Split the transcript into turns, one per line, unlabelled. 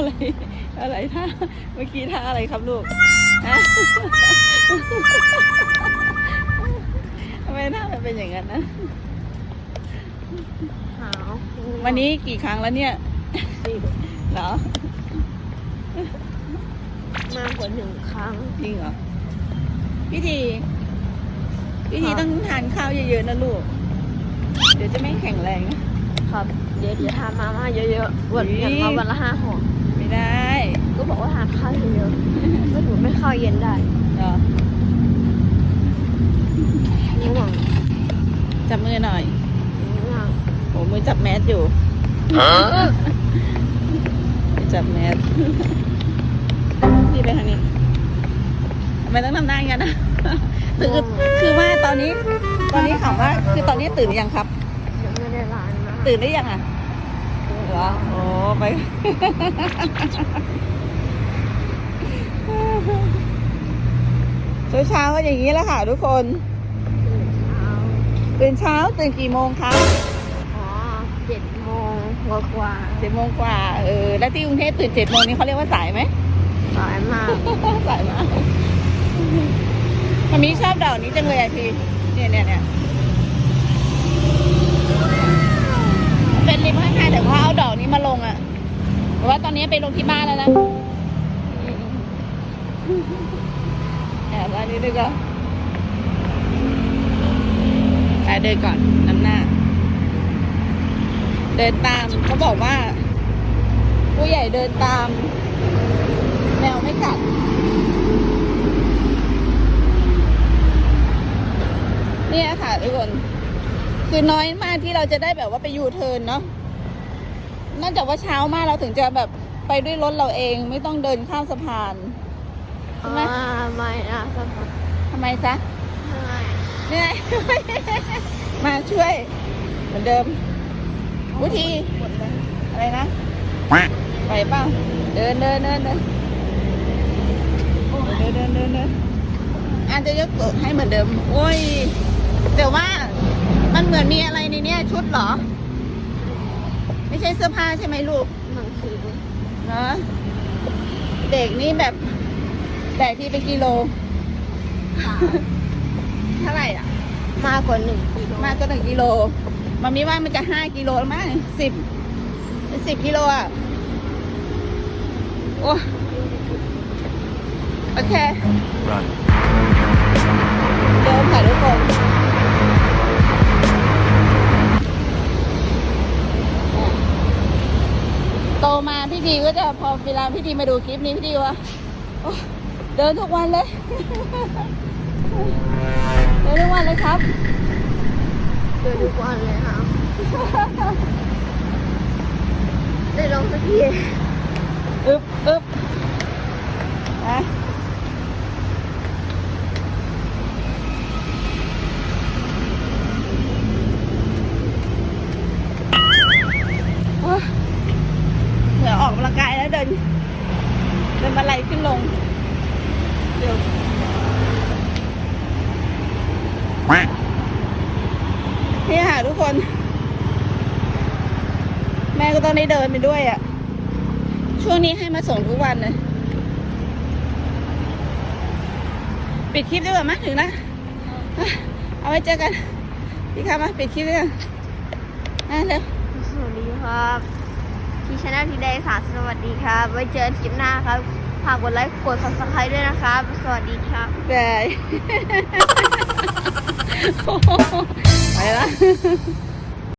อะไร อะไรท่าเมื่อกี้ท่าอะไรครับลูกฮะทำไมหน้ามันเป็นอย่างนั้นนะ
หาว
วันนี้กี่ครั้งแล้วเนี่ย
สิบ
เหรอ
มากกว่าหนึ่งครั้ง
จริงเหรอพี่ทีพี่ที
ครับ
ต้องทานข้าวเยอะๆนะลูก เดี๋ยวจะไม่แข็งแรงนะ
ครับ เดี๋ยวเดี๋ยวทานมาม่าเยอะๆวัน
อุ๊ย
อย่างมาวันละห้าห่อ
ไม่ได้
ก็บอกว่าทานข้าวเยอะๆไม่ถูกไม่ข้าวเย็นได้
เหรอ
ง่วง
จับมือหน่อย
ง่วง
โอ้มือจับแมสอยู่มือจับแมสพี่ไปทางนี้ทำไมต้องทำหน้าอย่างนั้นนะคือคือว่าตอนนี้ ตอนนี้ถามว่า คือตอนนี้ตื่นหรือยังครับ
ยังไม่ได้ร้านนะ
ตื่นได้ยังอะ เหรอโอ้ไป เช้าเช้าๆก็อย่างนี้แหละค่ะทุกคน
ตื่นเช้า
ตื่นเช้าตื่นกี่โมงครับ
อ๋อเจ็ดโมงกว่ากว่า
เจ็ดโมงกว่าเออแล้วที่กรุงเทพตื่นเจ็ดโมงนี้เขาเรียกว่าสายไหม
สายมาก
สายมากมันมีชอบดอกนี้จังเลยอะพี่เนี่ยเนี่ยเนี่ยเป็น ริมข้างๆแต่ว่าเอาดอกนี้มาลงอะแต่ว่าตอนนี้ไปลงที่บ้านแล้วนะแอบร้านนี้ด้วยก็ไปเดินก่อนน้ำหน้า เดินตามเขาบอกว่า ผู้ใหญ่เดินตาม แมวไม่กัดเนี่ยค่ะทุกคน คือน้อยมากที่เราจะได้แบบว่าไปยูเทิร์นเนาะ นอกจากว่าเช้ามากเราถึงจะแบบไปด้วยรถเราเองไม่ต้องเดินข้ามสะพานใช่ไหม
อ่าไม่นะสมอง
ทำไมจ๊ะ
ไม่
เนี่ยมาช่วย เหมือนเดิม วุธี
หมดเลย
อะไรนะ ไปเปล่าเดินเดินเดินเดินเดินเดินเดินเดินอาจจะยกตัวให้เหมือนเดิม โอ้ย แต่ว่ามันเหมือนมีอะไรในเนี้ยชุดเหรอ ไม่ใช่เสื้อผ้าใช่ไหมลูก
หนังสือ
เนอะเด็กนี่แบบแบกที่เป็นกิโล เท่าไหร่อะ
มากกว่าหนึ่งกิโล
มากก็หนึ่งกิโลมันมีว่ามันจะห้ากิโลแล้วมั้งสิบเป็นสิบกิโลอะ โอ้โอเค
Run.
โตมาพี่ดีก็จะพอเวลาพี่ดีมาดูคลิปนี้พี่ดีว่าโอ้เดินทุกวันเลย เดินทุกวันเลยครับ
เดินทุกวันเลยค่ะได้ลองสักที
อึบอึบนะโอ้ยเดี๋ยวออกกำลังกายแล้วเดิน เดินบันไดขึ้นลง เดี๋ยวนี่ค่ะทุกคน แม่ก็ต้องได้เดินไปด้วยอะ ช่วงนี้ให้มาส่งทุกวันเลย ปิดคลิปดีกว่ามั้ยถึงนะ เอาไว้เจอกัน พี่ครับมาปิดคลิปด้วยกันอะเร็ว
สวัสดีครับ ที่ช anel ทีเดย์สาสวัสดีครับไว้เจอกันคลิปหน้าครับฝากกดไลค์กด subscribe ด้วยนะครับ สวัสดีครับ
บายไปละ